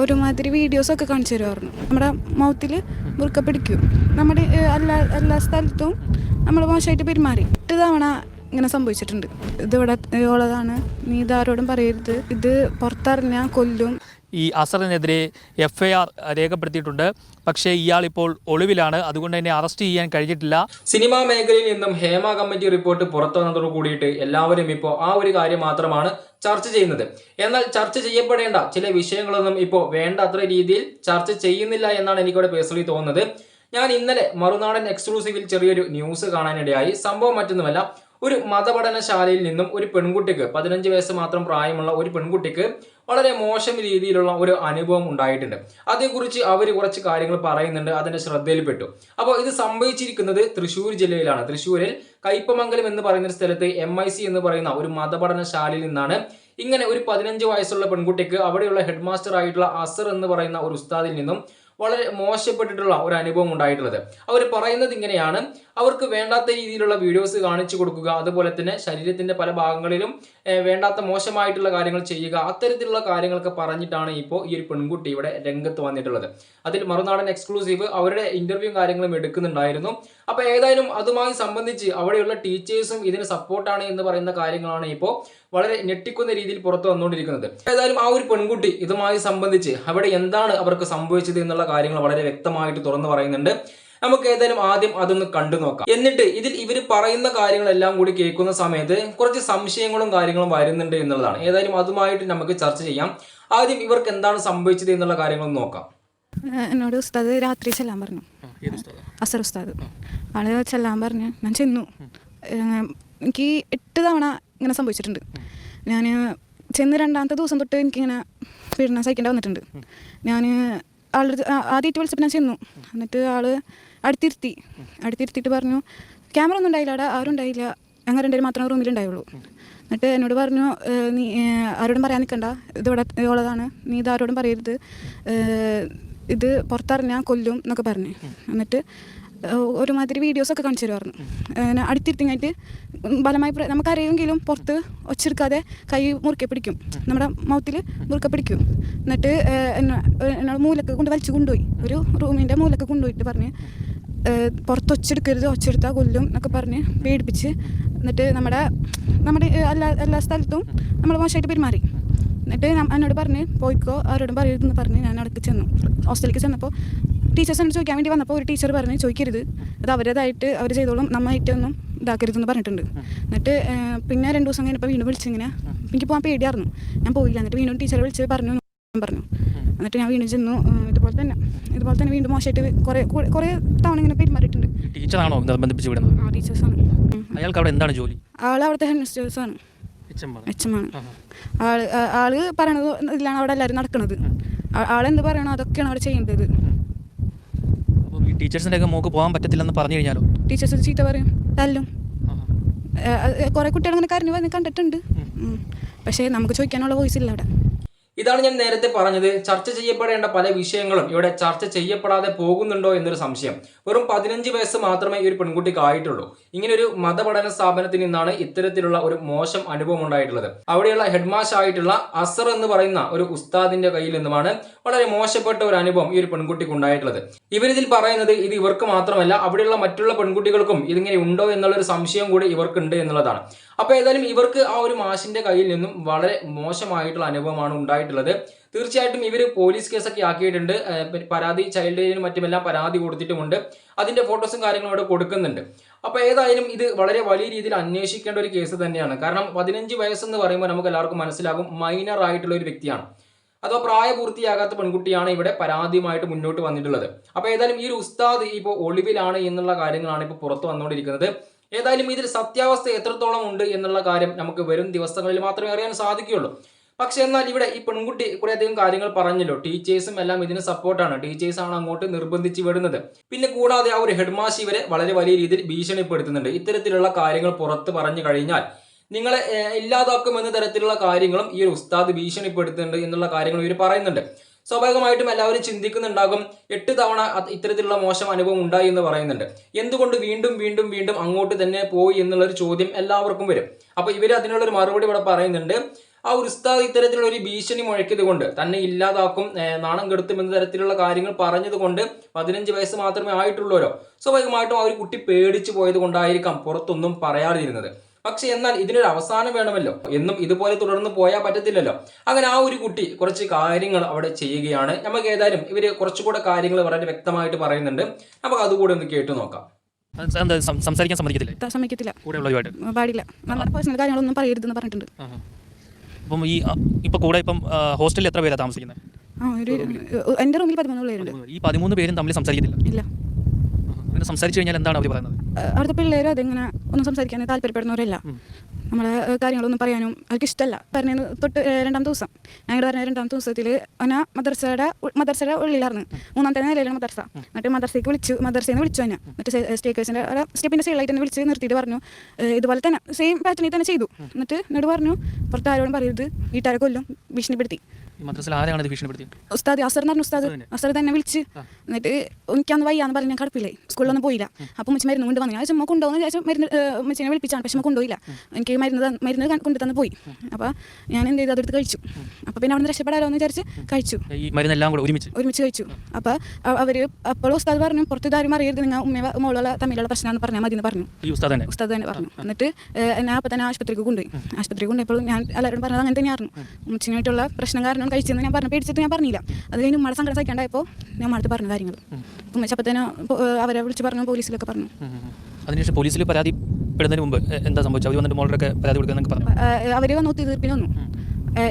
ഒരുമാതിരി വീഡിയോസൊക്കെ കാണിച്ചു തരുമായിരുന്നു. നമ്മുടെ മൗത്തിൽ മുറുക്ക പിടിക്കും. നമ്മുടെ എല്ലാ എല്ലാ സ്ഥലത്തും നമ്മൾ മോശമായിട്ട് പെരുമാറി. എട്ട് തവണ ഇങ്ങനെ സംഭവിച്ചിട്ടുണ്ട്. ഇതിവിടെ ഉള്ളതാണ്. നീ ഇതാരോടും പറയരുത്. ഇത് പുറത്തറിഞ്ഞാൽ കൊല്ലും. ഈ അസറിനെതിരെ എഫ് ഐ ആർ രേഖപ്പെടുത്തിയിട്ടുണ്ട്. പക്ഷേ ഇയാൾ ഇപ്പോൾ ഒളിവിലാണ്. അതുകൊണ്ട് തന്നെ അറസ്റ്റ് ചെയ്യാൻ കഴിഞ്ഞിട്ടില്ല. സിനിമാ മേഖലയിൽ നിന്നും ഹേമ കമ്മിറ്റി റിപ്പോർട്ട് പുറത്തു വന്നതോടു കൂടിയിട്ട് എല്ലാവരും ഇപ്പോൾ ആ ഒരു കാര്യം മാത്രമാണ് ചർച്ച ചെയ്യുന്നത്. എന്നാൽ ചർച്ച ചെയ്യപ്പെടേണ്ട ചില വിഷയങ്ങളൊന്നും ഇപ്പോൾ വേണ്ടത്ര രീതിയിൽ ചർച്ച ചെയ്യുന്നില്ല എന്നാണ് എനിക്കിവിടെ പേഴ്സണലി തോന്നുന്നത്. ഞാൻ ഇന്നലെ മറുനാടൻ എക്സ്ക്ലൂസീവിൽ ചെറിയൊരു ന്യൂസ് കാണാനിടയായി. സംഭവം മറ്റൊന്നുമല്ല. ഒരു മതപഠനശാലയിൽ നിന്നും ഒരു പെൺകുട്ടിക്ക് പതിനഞ്ച് വയസ്സ് മാത്രം പ്രായമുള്ള ഒരു പെൺകുട്ടിക്ക് വളരെ മോശം രീതിയിലുള്ള ഒരു അനുഭവം ഉണ്ടായിട്ടുണ്ട്. അതേക്കുറിച്ച് അവർ കുറച്ച് കാര്യങ്ങൾ പറയുന്നുണ്ട് അതിന്റെ ശ്രദ്ധയിൽപ്പെട്ടു. അപ്പോൾ ഇത് സംഭവിച്ചിരിക്കുന്നത് തൃശ്ശൂർ ജില്ലയിലാണ്. തൃശ്ശൂരിൽ കയ്പമംഗലം എന്ന് പറയുന്ന സ്ഥലത്ത് എം എന്ന് പറയുന്ന ഒരു മതപഠനശാലയിൽ നിന്നാണ് ഇങ്ങനെ ഒരു പതിനഞ്ച് വയസ്സുള്ള പെൺകുട്ടിക്ക് അവിടെയുള്ള ഹെഡ് മാസ്റ്റർ ആയിട്ടുള്ള അസർ എന്ന് പറയുന്ന ഒരു ഉസ്താദിൽ നിന്നും വളരെ മോശപ്പെട്ടിട്ടുള്ള ഒരു അനുഭവം ഉണ്ടായിട്ടുള്ളത്. അവർ പറയുന്നത് ഇങ്ങനെയാണ്. അവർക്ക് വേണ്ടാത്ത രീതിയിലുള്ള വീഡിയോസ് കാണിച്ചു കൊടുക്കുക അതുപോലെ തന്നെ ശരീരത്തിന്റെ പല ഭാഗങ്ങളിലും വേണ്ടാത്ത മോശമായിട്ടുള്ള കാര്യങ്ങൾ ചെയ്യുക അത്തരത്തിലുള്ള കാര്യങ്ങളൊക്കെ പറഞ്ഞിട്ടാണ് ഇപ്പോൾ ഈ ഒരു പെൺകുട്ടി ഇവിടെ രംഗത്ത് വന്നിട്ടുള്ളത്. അതിൽ മറുനാടൻ എക്സ്ക്ലൂസീവ് അവരുടെ ഇന്റർവ്യൂ കാര്യങ്ങളും എടുക്കുന്നുണ്ടായിരുന്നു. അപ്പോൾ ഏതായാലും അതുമായി സംബന്ധിച്ച് അവിടെയുള്ള ടീച്ചേഴ്സും ഇതിന് സപ്പോർട്ടാണ് എന്ന് പറയുന്ന കാര്യങ്ങളാണ് ഇപ്പോൾ വളരെ ഞെട്ടിക്കുന്ന രീതിയിൽ പുറത്തു വന്നുകൊണ്ടിരിക്കുന്നത്. ഏതായാലും ആ ഒരു പെൺകുട്ടി ഇതുമായി സംബന്ധിച്ച് അവിടെ എന്താണ് അവർക്ക് സംഭവിച്ചത് എന്നുള്ള കാര്യങ്ങൾ വളരെ വ്യക്തമായിട്ട് തുറന്നു പറയുന്നുണ്ട്. നമുക്ക് ഏതായാലും ആദ്യം അതൊന്ന് കണ്ടു നോക്കാം. എന്നിട്ട് ഇതിൽ ഇവർ പറയുന്ന കാര്യങ്ങളെല്ലാം കൂടി കേൾക്കുന്ന സമയത്ത് കുറച്ച് സംശയങ്ങളും കാര്യങ്ങളും വരുന്നുണ്ട് എന്നുള്ളതാണ്. ഏതായാലും അതുമായിട്ട് നമുക്ക് ചർച്ച ചെയ്യാം. ആദ്യം ഇവർക്ക് എന്താണ് സംഭവിച്ചത് എന്നുള്ള കാര്യങ്ങൾ നോക്കാം. എന്നോട് ഉസ്താദ് രാത്രി ചെല്ലാൻ പറഞ്ഞു. അസർ ഉസ്താദ്. ആൾ ചെല്ലാൻ പറഞ്ഞ്. ഞാൻ ചെന്നു. എനിക്ക് എട്ട് തവണ ഇങ്ങനെ സംഭവിച്ചിട്ടുണ്ട്. ഞാൻ ചെന്ന് രണ്ടാമത്തെ ദിവസം തൊട്ട് എനിക്കിങ്ങനെ പീഡനം സഹിക്കേണ്ടി വന്നിട്ടുണ്ട്. ഞാൻ ആളുടെ ആദ്യമായിട്ട് വിളിച്ചപ്പോൾ ഞാൻ ചെന്നു. എന്നിട്ട് ആൾ അടുത്തിരുത്തി. അടുത്തിരുത്തിയിട്ട് പറഞ്ഞു ക്യാമറ ഒന്നും ഉണ്ടായില്ല അവിടെ ആരും ഉണ്ടായില്ല. ഞങ്ങൾ രണ്ടുപേരും മാത്രമേ റൂമിൽ ഉണ്ടായുള്ളൂ. എന്നിട്ട് എന്നോട് പറഞ്ഞു നീ ആരോടും പറയാൻ നിൽക്കണ്ട ഇതിവിടെ ഉള്ളതാണ്. നീ ഇത് ആരോടും പറയരുത്. ഇത് പുറത്തറിഞ്ഞാൽ കൊല്ലും എന്നൊക്കെ പറഞ്ഞു. എന്നിട്ട് ഒരുമാതിരി വീഡിയോസൊക്കെ കാണിച്ചു തരുമായിരുന്നു. അങ്ങനെ അടുത്തിരുത്തിങ്ങായിട്ട് ബലമായി നമുക്കറിയുമെങ്കിലും പുറത്ത് ഒച്ചെടുക്കാതെ കൈ മുറുക്കെ പിടിക്കും. നമ്മുടെ മൗത്തിൽ മുറുക്കെ പിടിക്കും. എന്നിട്ട് എന്നോട് മൂലക്ക് കൊണ്ട് വലിച്ചു കൊണ്ടുപോയി. ഒരു റൂമിന്റെ മൂലക്ക് കൊണ്ടുപോയിട്ട് പറഞ്ഞ് പുറത്ത് ഒച്ചെടുക്കരുത് ഒച്ചെടുത്താൽ കൊല്ലും എന്നൊക്കെ പറഞ്ഞ് പേടിപ്പിച്ച് എന്നിട്ട് നമ്മുടെ നമ്മുടെ എല്ലാ എല്ലാ സ്ഥലത്തും നമ്മൾ മോശമായിട്ട് പെരുമാറി. എന്നിട്ട് എന്നോട് പറഞ്ഞ് പോയിക്കോ അവരോടും പറയരുതെന്ന് പറഞ്ഞ് ഞാൻ അവിടേക്ക് ചെന്നു. ഹോസ്റ്റലിലേക്ക് ചെന്നപ്പോൾ ടീച്ചേഴ്സ് ടീച്ചേഴ്സിനോട് ചോദിക്കാൻ വേണ്ടി വന്നപ്പോൾ ഒരു ടീച്ചർ പറഞ്ഞ് ചോദിക്കരുത്. അത് അവരേതായിട്ട് അവർ ചെയ്തോളും. നമ്മായിട്ടൊന്നും ഇതാക്കരുതെന്ന് പറഞ്ഞിട്ടുണ്ട്. എന്നിട്ട് പിന്നെ രണ്ട് ദിവസം കഴിഞ്ഞപ്പോൾ വീണ്ടും വിളിച്ചിങ്ങനെ എനിക്ക് പോകാൻ പേടിയായിരുന്നു. ഞാൻ പോയില്ല. എന്നിട്ട് വീണ്ടും ടീച്ചറെ വിളിച്ച് പറഞ്ഞു പറഞ്ഞു. എന്നിട്ട് ഞാൻ വീണ്ടും ചെന്നു. ഇതുപോലെ തന്നെ. ഇതുപോലെ തന്നെ വീണ്ടും മോശമായിട്ട് കുറേ കുറേ- കുറേ തവണ ഇങ്ങനെ പെരുമാറിയിട്ടുണ്ട്. ടീച്ചറാണോ നിർബന്ധിപ്പിച്ച് വിടുന്നത്? ആ ടീച്ചേഴ്സാണ് അയാൾക്ക് അവിടെ എന്താണ് ജോലി? അയാൾ അവിടുത്തെ ഹെഡ് മിസ്റ്റേഴ്സാണ് ആഹാ. ആൾ ആൾ പറയണത് ഇതിലാണ് അവിടെ എല്ലാവരും നടക്കുന്നത് ആളെന്ത് പറയണോ അതൊക്കെയാണ് അവിടെ ചെയ്യേണ്ടത്. ടീച്ചേഴ്സിന്റെ ഒക്കെ മോക്ക് പോകാൻ പറ്റത്തില്ലെന്ന് പറഞ്ഞു കഴിഞ്ഞാലോ? ടീച്ചേഴ്സ് ചീത്ത പറയും. തല്ലും. കുറെ കുട്ടികൾ അങ്ങനെ കരഞ്ഞു വന്ന് കണ്ടിട്ടുണ്ട്. പക്ഷേ നമുക്ക് ചോദിക്കാനുള്ള വോയിസ് ഇല്ല അവിടെ. ഇതാണ് ഞാൻ നേരത്തെ പറഞ്ഞത്. ചർച്ച ചെയ്യപ്പെടേണ്ട പല വിഷയങ്ങളും ഇവിടെ ചർച്ച ചെയ്യപ്പെടാതെ പോകുന്നുണ്ടോ എന്നൊരു സംശയം. വെറും പതിനഞ്ച് വയസ്സ് മാത്രമേ ഈ ഒരു പെൺകുട്ടിക്ക് ആയിട്ടുള്ളൂ ഇങ്ങനൊരു മതപഠന സ്ഥാപനത്തിൽ നിന്നാണ് ഇത്തരത്തിലുള്ള ഒരു മോശം അനുഭവം ഉണ്ടായിട്ടുള്ളത്. അവിടെയുള്ള ഹെഡ്മാഷ് ആയിട്ടുള്ള അസർ എന്ന് പറയുന്ന ഒരു ഉസ്താദിന്റെ കയ്യിൽ നിന്നുമാണ് വളരെ മോശപ്പെട്ട ഒരു അനുഭവം ഈ ഒരു പെൺകുട്ടിക്ക് ഉണ്ടായിട്ടുള്ളത്. ഇവരിതിൽ പറയുന്നത് ഇത് ഇവർക്ക് മാത്രമല്ല അവിടെയുള്ള മറ്റുള്ള പെൺകുട്ടികൾക്കും ഇതിങ്ങനെ ഉണ്ടോ എന്നുള്ള ഒരു സംശയം കൂടി ഇവർക്കുണ്ട് എന്നുള്ളതാണ്. അപ്പോൾ ഏതായാലും ഇവർക്ക് ആ ഒരു മാഷിന്റെ കയ്യിൽ നിന്നും വളരെ മോശമായിട്ടുള്ള അനുഭവമാണ് ഉണ്ടായിട്ടുള്ളത്. തീർച്ചയായിട്ടും ഇവർ പോലീസ് കേസൊക്കെ ആക്കിയിട്ടുണ്ട്. പരാതി ചൈൽഡ് ലൈനും മറ്റുമെല്ലാം പരാതി കൊടുത്തിട്ടുമുണ്ട്. അതിന്റെ ഫോട്ടോസും കാര്യങ്ങളും അവിടെ കൊടുക്കുന്നുണ്ട്. അപ്പോൾ ഏതായാലും ഇത് വളരെ വലിയ രീതിയിൽ അന്വേഷിക്കേണ്ട ഒരു കേസ് തന്നെയാണ്. കാരണം പതിനഞ്ച് വയസ്സെന്ന് പറയുമ്പോൾ നമുക്ക് എല്ലാവർക്കും മനസ്സിലാകും മൈനർ ആയിട്ടുള്ള ഒരു വ്യക്തിയാണ്. അഥവാ പ്രായപൂർത്തിയാകാത്ത പെൺകുട്ടിയാണ് ഇവിടെ പരാതിയുമായിട്ട് മുന്നോട്ട് വന്നിട്ടുള്ളത്. അപ്പോൾ ഏതായാലും ഈ ഒരു ഉസ്താദ് ഇപ്പോൾ ഒളിവിലാണ് എന്നുള്ള കാര്യങ്ങളാണ് ഇപ്പോൾ പുറത്തു വന്നുകൊണ്ടിരിക്കുന്നത്. ഏതായാലും ഇതിൽ സത്യാവസ്ഥ എത്രത്തോളം ഉണ്ട് എന്നുള്ള കാര്യം നമുക്ക് വരും ദിവസങ്ങളിൽ മാത്രമേ അറിയാൻ സാധിക്കുകയുള്ളൂ. പക്ഷെ എന്നാൽ ഇവിടെ ഈ പെൺകുട്ടി കുറെ അധികം കാര്യങ്ങൾ പറഞ്ഞല്ലോ. ടീച്ചേഴ്സും എല്ലാം ഇതിന് സപ്പോർട്ടാണ്. ടീച്ചേഴ്സാണ് അങ്ങോട്ട് നിർബന്ധിച്ച് വിടുന്നത്. പിന്നെ കൂടാതെ ആ ഒരു ഹെഡ്മാഷ് ഇവരെ വളരെ വലിയ രീതിയിൽ ഭീഷണിപ്പെടുത്തുന്നുണ്ട്. ഇത്തരത്തിലുള്ള കാര്യങ്ങൾ പുറത്ത് പറഞ്ഞു കഴിഞ്ഞാൽ നിങ്ങളെ ഇല്ലാതാക്കും എന്ന തരത്തിലുള്ള കാര്യങ്ങളും ഈ ഒരു ഉസ്താദ് ഭീഷണിപ്പെടുത്തുന്നുണ്ട് എന്നുള്ള കാര്യങ്ങൾ ഇവർ പറയുന്നുണ്ട്. സ്വാഭാവികമായിട്ടും എല്ലാവരും ചിന്തിക്കുന്നുണ്ടാകും എട്ട് തവണ ഇത്തരത്തിലുള്ള മോശം അനുഭവം ഉണ്ടായി എന്ന് പറയുന്നുണ്ട്. എന്തുകൊണ്ട് വീണ്ടും വീണ്ടും വീണ്ടും അങ്ങോട്ട് തന്നെ പോയി എന്നുള്ളൊരു ചോദ്യം എല്ലാവർക്കും വരും. അപ്പോൾ ഇവർ അതിനുള്ളൊരു മറുപടി ഇവിടെ പറയുന്നുണ്ട്. ആ ഉസ്താദ് ഇത്തരത്തിലുള്ള ഒരു ഭീഷണി മുഴക്കിയത് കൊണ്ട് തന്നെ ഇല്ലാതാക്കും നാണം കെടുത്തും എന്ന തരത്തിലുള്ള കാര്യങ്ങൾ പറഞ്ഞത് കൊണ്ട് പതിനഞ്ച് വയസ്സ് മാത്രമേ ആയിട്ടുള്ളൂരോ സ്വാഭാവികമായിട്ടും ആ ഒരു കുട്ടി പേടിച്ചു പോയത് കൊണ്ടായിരിക്കാം പുറത്തൊന്നും പറയാതിരുന്നത്. പക്ഷെ എന്നാൽ ഇതിനൊരു അവസാനം വേണമല്ലോ. എന്നും ഇതുപോലെ തുടർന്ന് പോയാൽ പറ്റത്തില്ലല്ലോ. അങ്ങനെ ആ ഒരു കുട്ടി കുറച്ച് കാര്യങ്ങൾ അവിടെ ചെയ്യുകയാണ്. നമുക്ക് ഏതായാലും ഇവർ കുറച്ചുകൂടെ കാര്യങ്ങൾ വളരെ വ്യക്തമായിട്ട് പറയുന്നുണ്ട്. നമുക്ക് അതുകൂടെ ഒന്ന് കേട്ടു നോക്കാം. സംസാരിക്കാൻ സമ്മതിക്കത്തില്ല? സമ്മതിക്കത്തില്ല. കൂടെ പാടില്ല. പേഴ്സണൽ കാര്യങ്ങളൊന്നും പറയരുതെന്ന് പറഞ്ഞിട്ടുണ്ട്. അപ്പം ഈ ഇപ്പൊ കൂടെ ഇപ്പം ഹോസ്റ്റലിൽ എത്ര പേരാണ് താമസിക്കുന്നത്? ആ ഒരു എന്റെ റൂമിൽ പതിമൂന്ന് പിള്ളേരുണ്ട്. ഈ പതിമൂന്ന് പേരും തമ്മിൽ സംസാരിക്കത്തില്ല? ഇല്ല. അങ്ങനെ സംസാരിച്ചു കഴിഞ്ഞാൽ എന്താണ് അവർ പറയുന്നത്? അടുത്ത അവിടുത്തെ പിള്ളേർ അതിങ്ങനെ ഒന്നും സംസാരിക്കാൻ താല്പര്യപ്പെടുന്നവരല്ല. നമ്മളെ കാര്യങ്ങളൊന്നും പറയാനും അവർക്ക് ഇഷ്ടമല്ല. പറഞ്ഞു തൊട്ട് രണ്ടാം ദിവസം. ഞങ്ങൾ പറഞ്ഞ രണ്ടാം ദിവസത്തിൽ അവന മദർസയുടെ മദർസയുടെ ഉള്ളിലായിരുന്നു. മൂന്നാമത്തെ നിലയിലാണ് മദർസ. എന്നിട്ട് മദർസയ്ക്ക് വിളിച്ചു. മദർസയിൽ നിന്ന് വിളിച്ചു തന്നെ എന്നിട്ട് സ്റ്റേക്കേഴ്സിന്റെ സ്റ്റെപ്പിന്റെ സൈഡിലായിട്ട് തന്നെ വിളിച്ച് നിർത്തിയിട്ട് പറഞ്ഞു ഇതുപോലെ തന്നെ സെയിം പാറ്റേണിൽ തന്നെ ചെയ്തു. എന്നിട്ട് എന്നോട് പറഞ്ഞു പുറത്ത് ആരോടും പറയരുത്. വീട്ടുകാരെ കൊല്ലും. ഭീഷണിപ്പെടുത്തി. മദ്രസയിൽ ആരാണ് ഇത് ഭീഷണിപ്പെടുത്തിയത്? ഉസ്താദ് അസർ എന്ന് പറഞ്ഞ ഉസ്താദ് അസർ തന്നെ വിളിച്ച് എന്നിട്ട് എനിക്കന്ന് വയ്യാന്ന് പറഞ്ഞ് ഞാൻ കടപ്പില്ലേ സ്കൂളിലൊന്നും പോയില്ല. അപ്പം മുച്ച മരുന്ന് കൊണ്ട് വന്നു. ഞാൻ ചുമ്മാ കൊണ്ടുപോകുന്ന വിചാരിച്ചു മരുന്ന് ഏഹ്, വിളിപ്പിച്ചാണ്. പക്ഷെ കൊണ്ടുപോയില്ല. എനിക്ക് മരുന്ന് മരുന്ന് കൊണ്ടു തന്ന് പോയി. അപ്പോൾ ഞാൻ എന്ത് ചെയ്തു? അതെടുത്ത് കഴിച്ചു. അപ്പോൾ പിന്നെ അവിടെ നിന്ന് രക്ഷപ്പെടാലോ എന്ന് വിചാരിച്ച് കഴിച്ചു. ഈ മരുന്നെല്ലാം കൂടെ ഒരുമിച്ച്? ഒരുമിച്ച് കഴിച്ചു. അപ്പോൾ അവർ അപ്പോൾ ഉസ്താദ് പറഞ്ഞു പുറത്ത് ഇതാരും അറിയരുത്. നിങ്ങൾ ഉമ്മ മോളുള്ള തമ്മിലുള്ള പ്രശ്നമാണെന്ന് പറഞ്ഞാൽ മതി എന്ന് പറഞ്ഞു. ഈ ഉസ്താദ് തന്നെ? ഉസ്താദ് തന്നെ പറഞ്ഞു. എന്നിട്ട് എന്നെ അപ്പോൾ തന്നെ ആശുപത്രിക്ക് കൊണ്ടുപോയി. ആശുപത്രിക്ക് കൊണ്ടുപോയപ്പോൾ ഞാൻ എല്ലാവരും പറഞ്ഞത് അങ്ങനെ തന്നെയായിരുന്നു. ഉമ്മച്ചിനായിട്ടുള്ള പ്രശ്നം കാരണം കഴിച്ചെന്ന് ഞാൻ പറഞ്ഞു. പേടിച്ചിട്ട് ഞാൻ പറഞ്ഞില്ല. അത് കഴിഞ്ഞ് ഉമ്മയുടെ സങ്കടം സഹിക്കാണ്ടായപ്പോൾ ഞാൻ ഉമ്മടുത്ത് പറഞ്ഞ കാര്യങ്ങൾ ഏഹ്, അവരെ വിളിച്ച് പറഞ്ഞു പോലീസിലൊക്കെ പറഞ്ഞു. അതിനുശേഷം പോലീസിൽ പരാതിപ്പെടുന്നതിന് മുമ്പ് എന്താ സംഭവിച്ചത്? അവർ വന്നിട്ട് മോളുടെ പരാതി കൊടുക്കാൻ പറഞ്ഞു? അവർ വന്നു തീർപ്പിന് വന്നു.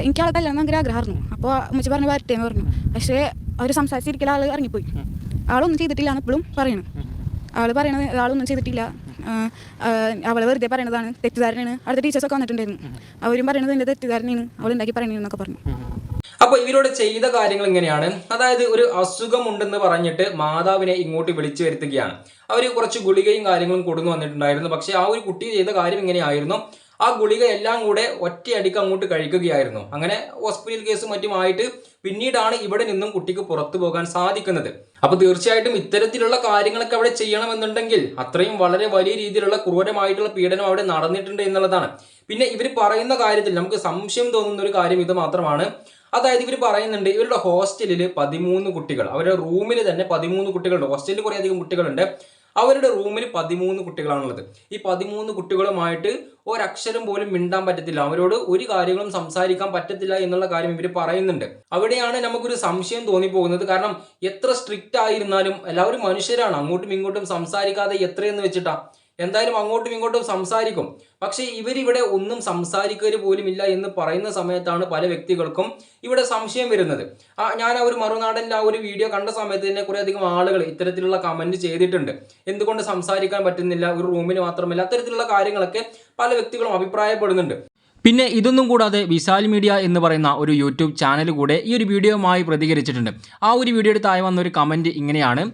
എനിക്ക് ആളെ കല്യാണം ഭയങ്കര ആഗ്രഹമായിരുന്നു. അപ്പോൾ ഉമ്മച്ചി പറഞ്ഞു വരട്ടെ എന്ന് പറഞ്ഞു. പക്ഷേ അവർ സംസാരിച്ചിരിക്കല ആൾ ഇറങ്ങിപ്പോയി. ആളൊന്നും ചെയ്തിട്ടില്ല എന്ന് ഇപ്പോഴും പറയണം. ആൾ പറയണത് ആളൊന്നും ചെയ്തിട്ടില്ല. അവൾ വെറുതെ പറയണതാണ് തെറ്റിദ്ധാരണയാണ്. അടുത്ത ടീച്ചേഴ്സൊക്കെ വന്നിട്ടുണ്ടായിരുന്നു. അവരും പറയണത് എന്റെ തെറ്റിദ്ധാരണയാണ്. അവൾ ഉണ്ടാക്കി പറയണെന്നൊക്കെ പറഞ്ഞു. അപ്പൊ ഇവരോട് ചെയ്ത കാര്യങ്ങൾ ഇങ്ങനെയാണ്. അതായത് ഒരു അസുഖമുണ്ടെന്ന് പറഞ്ഞിട്ട് മാതാവിനെ ഇങ്ങോട്ട് വിളിച്ചു വരുത്തുകയാണ്. അവർ കുറച്ച് ഗുളികയും കാര്യങ്ങളും കൊടുന്നു വന്നിട്ടുണ്ടായിരുന്നു. പക്ഷെ ആ ഒരു കുട്ടി ചെയ്ത കാര്യം ഇങ്ങനെയായിരുന്നു. ആ ഗുളിക എല്ലാം കൂടെ ഒറ്റയടിക്ക് അങ്ങോട്ട് കഴിക്കുകയായിരുന്നു. അങ്ങനെ ഹോസ്പിറ്റൽ കേസും മറ്റുമായിട്ട് പിന്നീടാണ് ഇവിടെ നിന്നും കുട്ടിക്ക് പുറത്തു പോകാൻ സാധിക്കുന്നത്. അപ്പൊ തീർച്ചയായിട്ടും ഇത്തരത്തിലുള്ള കാര്യങ്ങളൊക്കെ അവിടെ ചെയ്യണമെന്നുണ്ടെങ്കിൽ അത്രയും വളരെ വലിയ രീതിയിലുള്ള ക്രൂരമായിട്ടുള്ള പീഡനം അവിടെ നടന്നിട്ടുണ്ട് എന്നുള്ളതാണ്. പിന്നെ ഇവർ പറയുന്ന കാര്യത്തിൽ നമുക്ക് സംശയം തോന്നുന്ന ഒരു കാര്യം ഇത് മാത്രമാണ്. അതായത് ഇവർ പറയുന്നുണ്ട് ഇവരുടെ ഹോസ്റ്റലിൽ പതിമൂന്ന് കുട്ടികൾ അവരുടെ റൂമിൽ തന്നെ പതിമൂന്ന് കുട്ടികളുണ്ട്. ഹോസ്റ്റലിൽ കുറേ അധികം കുട്ടികളുണ്ട്. അവരുടെ റൂമിൽ പതിമൂന്ന് കുട്ടികളാണുള്ളത്. ഈ പതിമൂന്ന് കുട്ടികളുമായിട്ട് ഒരക്ഷരം പോലും മിണ്ടാൻ പറ്റത്തില്ല. അവരോട് ഒരു കാര്യങ്ങളും സംസാരിക്കാൻ പറ്റത്തില്ല എന്നുള്ള കാര്യം ഇവർ പറയുന്നുണ്ട്. അവിടെയാണ് നമുക്കൊരു സംശയം തോന്നിപ്പോകുന്നത്. കാരണം എത്ര സ്ട്രിക്റ്റ് ആയിരുന്നാലും എല്ലാവരും മനുഷ്യരാണ്. അങ്ങോട്ടും ഇങ്ങോട്ടും സംസാരിക്കാതെ എത്രയെന്ന് വെച്ചിട്ടാ എന്തായാലും അങ്ങോട്ടും ഇങ്ങോട്ടും സംസാരിക്കും. പക്ഷേ ഇവരിവിടെ ഒന്നും സംസാരിക്കുക പോലുമില്ല എന്ന് പറയുന്ന സമയത്താണ് പല വ്യക്തികൾക്കും ഇവിടെ സംശയം വരുന്നത്. ആ ഞാൻ ആ ഒരു മറുനാടന്റെ ആ ഒരു വീഡിയോ കണ്ട സമയത്ത് തന്നെ കുറേ അധികം ആളുകൾ ഇത്തരത്തിലുള്ള കമന്റ് ചെയ്തിട്ടുണ്ട്. എന്തുകൊണ്ട് സംസാരിക്കാൻ പറ്റുന്നില്ല? ഒരു റൂമിന് മാത്രമല്ല അത്തരത്തിലുള്ള കാര്യങ്ങളൊക്കെ പല വ്യക്തികളും അഭിപ്രായപ്പെടുന്നുണ്ട്. പിന്നെ ഇതൊന്നും കൂടാതെ വിശാൽ മീഡിയ എന്ന് പറയുന്ന ഒരു യൂട്യൂബ് ചാനൽ കൂടെ ഈ ഒരു വീഡിയോയുമായി പ്രതികരിച്ചിട്ടുണ്ട്. ആ ഒരു വീഡിയോയുടെ താഴെ വന്ന ഒരു കമന്റ് ഇങ്ങനെയാണ്.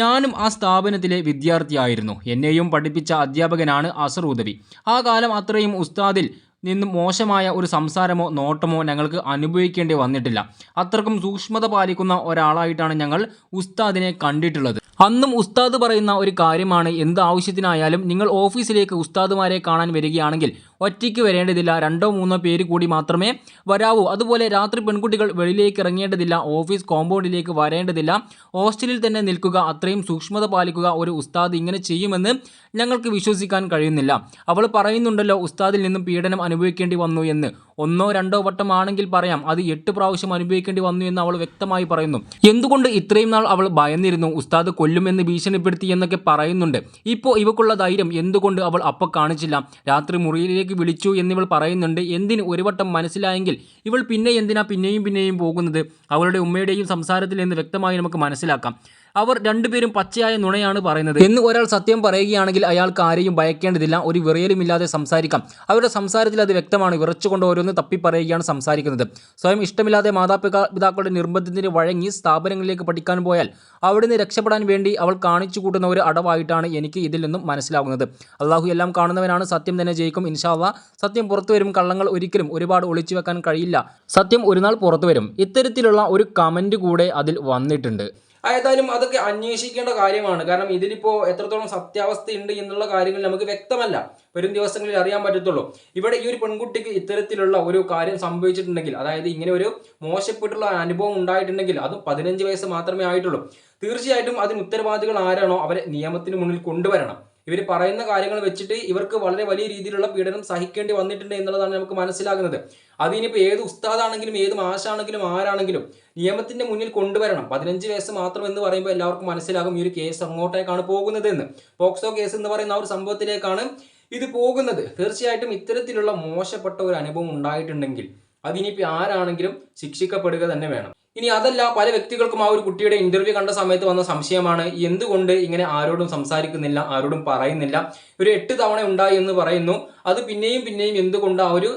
ഞാനും ആ സ്ഥാപനത്തിലെ വിദ്യാർത്ഥിയായിരുന്നു. എന്നെയും പഠിപ്പിച്ച അധ്യാപകനാണ് അസർ ഉദവി. ആ കാലം അത്രയും ഉസ്താദിൽ നിന്നും മോശമായ ഒരു സംസാരമോ നോട്ടമോ ഞങ്ങൾക്ക് അനുഭവിക്കേണ്ടി വന്നിട്ടില്ല. അത്രക്കും സൂക്ഷ്മത പാലിക്കുന്ന ഒരാളായിട്ടാണ് ഞങ്ങൾ ഉസ്താദിനെ കണ്ടിട്ടുള്ളത്. അന്നും ഉസ്താദ് പറയുന്ന ഒരു കാര്യമാണ് എന്ത് ആവശ്യത്തിനായാലും നിങ്ങൾ ഓഫീസിലേക്ക് ഉസ്താദുമാരെ കാണാൻ വരികയാണെങ്കിൽ ഒറ്റയ്ക്ക് വരേണ്ടതില്ല. രണ്ടോ മൂന്നോ പേര് കൂടി മാത്രമേ വരാവൂ. അതുപോലെ രാത്രി പെൺകുട്ടികൾ വെളിയിലേക്ക് ഇറങ്ങേണ്ടതില്ല. ഓഫീസ് കോമ്പൗണ്ടിലേക്ക് വരേണ്ടതില്ല. ഹോസ്റ്റലിൽ തന്നെ നിൽക്കുക അത്രയും സൂക്ഷ്മത പാലിക്കുക ഒരു ഉസ്താദ് ഇങ്ങനെ ചെയ്യുമെന്ന് ഞങ്ങൾക്ക് വിശ്വസിക്കാൻ കഴിയുന്നില്ല. അവൾ പറയുന്നുണ്ടല്ലോ ഉസ്താദിൽ നിന്നും പീഡനം അനുഭവിക്കേണ്ടി വന്നു എന്ന്. ഒന്നോ രണ്ടോ വട്ടം ആണെങ്കിൽ പറയാം അത് എട്ട് പ്രാവശ്യം അനുഭവിക്കേണ്ടി വന്നു എന്ന് അവൾ വ്യക്തമായി പറയുന്നു. എന്തുകൊണ്ട് ഇത്രയും നാൾ അവൾ ഭയന്നിരുന്നു? ഉസ്താദ് കൊല്ലുമെന്ന് ഭീഷണിപ്പെടുത്തി എന്നൊക്കെ പറയുന്നുണ്ട്. ഇപ്പോൾ ഇവക്കുള്ള ധൈര്യം എന്തുകൊണ്ട് അവൾ അപ്പോൾ കാണിച്ചില്ല? രാത്രി മുറിയിലേക്ക് വിളിച്ചു എന്നിവൾ പറയുന്നുണ്ട് എന്തിന് ഒരു വട്ടം മനസ്സിലായെങ്കിൽ ഇവൾ പിന്നെ എന്തിനാ പിന്നെയും പിന്നെയും പോകുന്നത്? അവളുടെ ഉമ്മയുടെയും സംസാരത്തിൽ നിന്ന് വ്യക്തമായി നമുക്ക് മനസ്സിലാക്കാം. അവർ രണ്ടുപേരും പച്ചയായ നുണയാണ് പറയുന്നത്. എന്ന് ഒരാൾ സത്യം പറയുകയാണെങ്കിൽ അയാൾക്ക് ആരെയും ഭയക്കേണ്ടതില്ല. ഒരു വിറയലുമില്ലാതെ സംസാരിക്കാം. അവരുടെ സംസാരത്തിൽ അത് വ്യക്തമാണ്. വിറച്ചുകൊണ്ട് ഓരോന്ന് തപ്പി പറയുകയാണ് സംസാരിക്കുന്നത്. സ്വയം ഇഷ്ടമില്ലാതെ മാതാപിതാക്കളുടെ പിതാക്കളുടെ നിർബന്ധത്തിന് വഴങ്ങി സ്ഥാപനങ്ങളിലേക്ക് പഠിക്കാൻ പോയാൽ അവിടുന്ന് രക്ഷപ്പെടാൻ വേണ്ടി അവൾ കാണിച്ചു കൂട്ടുന്ന ഒരു അടവായിട്ടാണ് എനിക്ക് ഇതിൽ നിന്നും മനസ്സിലാകുന്നത്. അള്ളാഹു എല്ലാം കാണുന്നവനാണ്. സത്യം തന്നെ ജയിക്കും. ഇൻഷാല്ല സത്യം പുറത്തു വരും. കള്ളങ്ങൾ ഒരിക്കലും ഒരുപാട് ഒളിച്ചു വെക്കാൻ കഴിയില്ല. സത്യം ഒരു നാൾ പുറത്തു വരും. ഇത്തരത്തിലുള്ള ഒരു കമന്റ് കൂടെ അതിൽ വന്നിട്ടുണ്ട്. ഏതായാലും അതൊക്കെ അന്വേഷിക്കേണ്ട കാര്യമാണ്. കാരണം ഇതിലിപ്പോൾ എത്രത്തോളം സത്യാവസ്ഥയുണ്ട് എന്നുള്ള കാര്യങ്ങൾ നമുക്ക് വ്യക്തമല്ല. വരും ദിവസങ്ങളിൽ അറിയാൻ പറ്റത്തുള്ളൂ. ഇവിടെ ഈ ഒരു പെൺകുട്ടിക്ക് ഇത്തരത്തിലുള്ള ഒരു കാര്യം സംഭവിച്ചിട്ടുണ്ടെങ്കിൽ അതായത് ഇങ്ങനെ ഒരു മോശപ്പെട്ടുള്ള അനുഭവം ഉണ്ടായിട്ടുണ്ടെങ്കിൽ അതും പതിനഞ്ച് വയസ്സ് മാത്രമേ ആയിട്ടുള്ളൂ. തീർച്ചയായിട്ടും അതിന് ഉത്തരവാദികൾ ആരാണോ അവരെ നിയമത്തിന് മുന്നിൽ കൊണ്ടുവരണം. ഇവർ പറയുന്ന കാര്യങ്ങൾ വെച്ചിട്ട് ഇവർക്ക് വളരെ വലിയ രീതിയിലുള്ള പീഡനം സഹിക്കേണ്ടി വന്നിട്ടുണ്ട് എന്നുള്ളതാണ് നമുക്ക് മനസ്സിലാകുന്നത്. അതിനിപ്പോൾ ഏത് ഉസ്താദാണെങ്കിലും ഏത് മാഷാണെങ്കിലും ആരാണെങ്കിലും നിയമത്തിന്റെ മുന്നിൽ കൊണ്ടുവരണം. പതിനഞ്ച് വയസ്സ് മാത്രം എന്ന് പറയുമ്പോൾ എല്ലാവർക്കും മനസ്സിലാകും ഈ ഒരു കേസ് അങ്ങോട്ടേക്കാണ് പോകുന്നത് എന്ന് പോക്സോ കേസ് എന്ന് പറയുന്ന ആ ഒരു സംഭവത്തിലേക്കാണ് ഇത് പോകുന്നത്. തീർച്ചയായിട്ടും ഇത്തരത്തിലുള്ള മോശപ്പെട്ട ഒരു അനുഭവം ഉണ്ടായിട്ടുണ്ടെങ്കിൽ അതിനിപ്പോൾ ആരാണെങ്കിലും ശിക്ഷിക്കപ്പെടുക തന്നെ വേണം. ഇനി അതല്ല പല വ്യക്തികൾക്കും ആ ഒരു കുട്ടിയുടെ ഇന്റർവ്യൂ കണ്ട സമയത്ത് വന്ന സംശയമാണ് എന്തുകൊണ്ട് ഇങ്ങനെ ആരോടും സംസാരിക്കുന്നില്ല ആരോടും പറയുന്നില്ല. ഒരു എട്ട് തവണ ഉണ്ടായി എന്ന് പറയുന്നു. അത് പിന്നെയും പിന്നെയും എന്തുകൊണ്ട് ആ ഒരു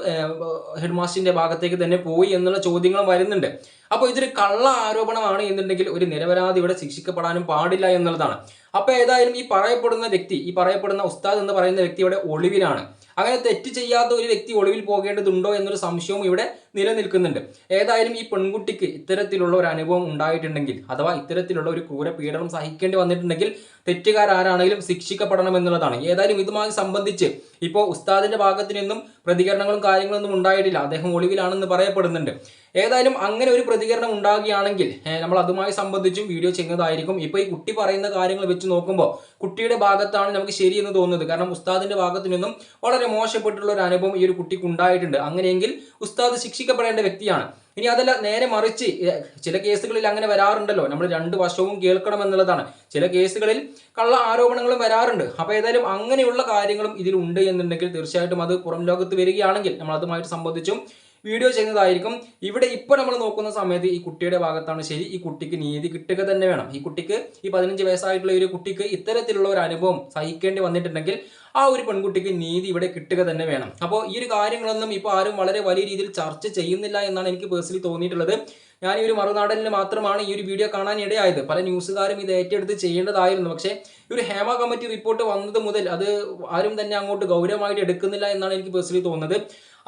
ഹെഡ് മാസ്റ്ററിന്റെ ഭാഗത്തേക്ക് തന്നെ പോയി എന്നുള്ള ചോദ്യങ്ങളും വരുന്നുണ്ട്. അപ്പോൾ ഇതൊരു കള്ള ആരോപണമാണ് എന്നുണ്ടെങ്കിൽ ഒരു നിരപരാധി ഇവിടെ ശിക്ഷിക്കപ്പെടാനും പാടില്ല എന്നുള്ളതാണ്. അപ്പോൾ ഏതായാലും ഈ പറയപ്പെടുന്ന വ്യക്തി ഈ പറയപ്പെടുന്ന ഉസ്താദ് എന്ന് പറയുന്ന വ്യക്തി ഇവിടെ ഒളിവിലാണ്. അങ്ങനെ തെറ്റ് ചെയ്യാത്ത ഒരു വ്യക്തി ഒളിവിൽ പോകേണ്ടതുണ്ടോ എന്നൊരു സംശയവും ഇവിടെ നിലനിൽക്കുന്നുണ്ട്. ഏതായാലും ഈ പെൺകുട്ടിക്ക് ഇത്തരത്തിലുള്ള ഒരു അനുഭവം ഉണ്ടായിട്ടുണ്ടെങ്കിൽ അഥവാ ഇത്തരത്തിലുള്ള ഒരു ക്രൂര പീഡനം സഹിക്കേണ്ടി വന്നിട്ടുണ്ടെങ്കിൽ തെറ്റുകാരാരാണെങ്കിലും ശിക്ഷിക്കപ്പെടണം എന്നുള്ളതാണ്. ഏതായാലും ഇതുമായി സംബന്ധിച്ച് ഇപ്പോൾ ഉസ്താദിന്റെ ഭാഗത്തു നിന്നും പ്രതികരണങ്ങളും കാര്യങ്ങളൊന്നും ഉണ്ടായിട്ടില്ല. അദ്ദേഹം ഒളിവിലാണെന്ന് പറയപ്പെടുന്നുണ്ട്. ഏതായാലും അങ്ങനെ ഒരു പ്രതികരണം ഉണ്ടാകുകയാണെങ്കിൽ നമ്മൾ അതുമായി സംബന്ധിച്ചും വീഡിയോ ചെയ്യുന്നതായിരിക്കും. ഇപ്പോൾ ഈ കുട്ടി പറയുന്ന കാര്യങ്ങൾ വെച്ച് നോക്കുമ്പോൾ കുട്ടിയുടെ ഭാഗത്താണ് നമുക്ക് ശരിയെന്ന് തോന്നുന്നത്. കാരണം ഉസ്താദിന്റെ ഭാഗത്തു നിന്നും വളരെ മോശപ്പെട്ടുള്ള ഒരു അനുഭവം ഈ ഒരു കുട്ടിക്ക് ഉണ്ടായിട്ടുണ്ട്. അങ്ങനെയെങ്കിൽ ഉസ്താദ് ശിക്ഷിക്കപ്പെടേണ്ട വ്യക്തിയാണ്. ഇനി അതല്ല നേരെ മറിച്ച് ചില കേസുകളിൽ അങ്ങനെ വരാറുണ്ടല്ലോ. നമ്മൾ രണ്ട് വർഷവും കേൾക്കണം എന്നുള്ളതാണ് ചില കേസുകളിൽ കള്ള ആരോപണങ്ങളും വരാറുണ്ട്. അപ്പോൾ ഏതായാലും അങ്ങനെയുള്ള കാര്യങ്ങളും ഇതിലുണ്ട് എന്നുണ്ടെങ്കിൽ തീർച്ചയായിട്ടും അത് പുറം ലോകത്ത് വരികയാണെങ്കിൽ നമ്മൾ അതുമായിട്ട് സംബന്ധിച്ചും വീഡിയോ ചെയ്യുന്നതായിരിക്കും. ഇവിടെ ഇപ്പോൾ നമ്മൾ നോക്കുന്ന സമയത്ത് ഈ കുട്ടിയുടെ ഭാഗത്താണ് ശരി ഈ കുട്ടിക്ക് നീതി കിട്ടുക തന്നെ വേണം. ഈ കുട്ടിക്ക് ഈ പതിനഞ്ച് വയസ്സായിട്ടുള്ള ഒരു കുട്ടിക്ക് ഇത്തരത്തിലുള്ള ഒരു അനുഭവം സഹിക്കേണ്ടി വന്നിട്ടുണ്ടെങ്കിൽ ആ ഒരു പെൺകുട്ടിക്ക് നീതി ഇവിടെ കിട്ടുക തന്നെ വേണം. അപ്പോൾ ഈ ഒരു കാര്യങ്ങളൊന്നും ഇപ്പോൾ ആരും വളരെ വലിയ രീതിയിൽ ചർച്ച ചെയ്യുന്നില്ല എന്നാണ് എനിക്ക് പേഴ്സണലി തോന്നിയിട്ടുള്ളത്. ഞാൻ ഈ ഒരു മറുനാടനിൽ മാത്രമാണ് ഈ ഒരു വീഡിയോ കാണാൻ ഇടയായത്. പല ന്യൂസുകാരും ഇത് ഏറ്റെടുത്ത് ചെയ്യേണ്ടതായിരുന്നു. പക്ഷേ ഈ ഒരു ഹേമ കമ്മിറ്റി റിപ്പോർട്ട് വന്നത് മുതൽ അത് ആരും തന്നെ അങ്ങോട്ട് ഗൗരവമായിട്ട് എടുക്കുന്നില്ല എന്നാണ് എനിക്ക് പേഴ്സണലി തോന്നുന്നത്.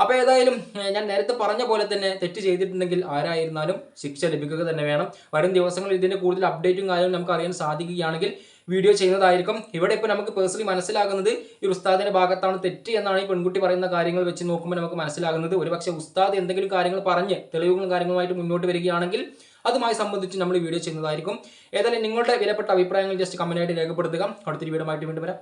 അപ്പോൾ ഏതായാലും ഞാൻ നേരത്തെ പറഞ്ഞ പോലെ തന്നെ തെറ്റ് ചെയ്തിട്ടുണ്ടെങ്കിൽ ആരായിരുന്നാലും ശിക്ഷ ലഭിക്കുക തന്നെ വേണം. വരും ദിവസങ്ങളിൽ ഇതിന്റെ കൂടുതൽ അപ്ഡേറ്റും കാര്യങ്ങളും നമുക്ക് അറിയാൻ സാധിക്കുകയാണെങ്കിൽ വീഡിയോ ചെയ്യുന്നതായിരിക്കും. ഇവിടെ ഇപ്പോൾ നമുക്ക് പേഴ്സണലി മനസ്സിലാകുന്നത് ഈ ഉസ്താദിന്റെ ഭാഗത്താണ് തെറ്റ് എന്നാണ് ഈ പെൺകുട്ടി പറയുന്ന കാര്യങ്ങൾ വെച്ച് നോക്കുമ്പോൾ നമുക്ക് മനസ്സിലാകുന്നത്. ഒരുപക്ഷെ ഉസ്താദ് എന്തെങ്കിലും കാര്യങ്ങൾ പറഞ്ഞ് തെളിവുകളും കാര്യങ്ങളുമായിട്ട് മുന്നോട്ട് വരികയാണെങ്കിൽ അതുമായി സംബന്ധിച്ച് നമ്മൾ വീഡിയോ ചെയ്യുന്നതായിരിക്കും. ഏതായാലും നിങ്ങളുടെ വിലപ്പെട്ട അഭിപ്രായങ്ങൾ ജസ്റ്റ് കമന്റായിട്ട് രേഖപ്പെടുത്തുക. അടുത്തൊരു വീഡിയോ ആയിട്ട് വീണ്ടും വരാം.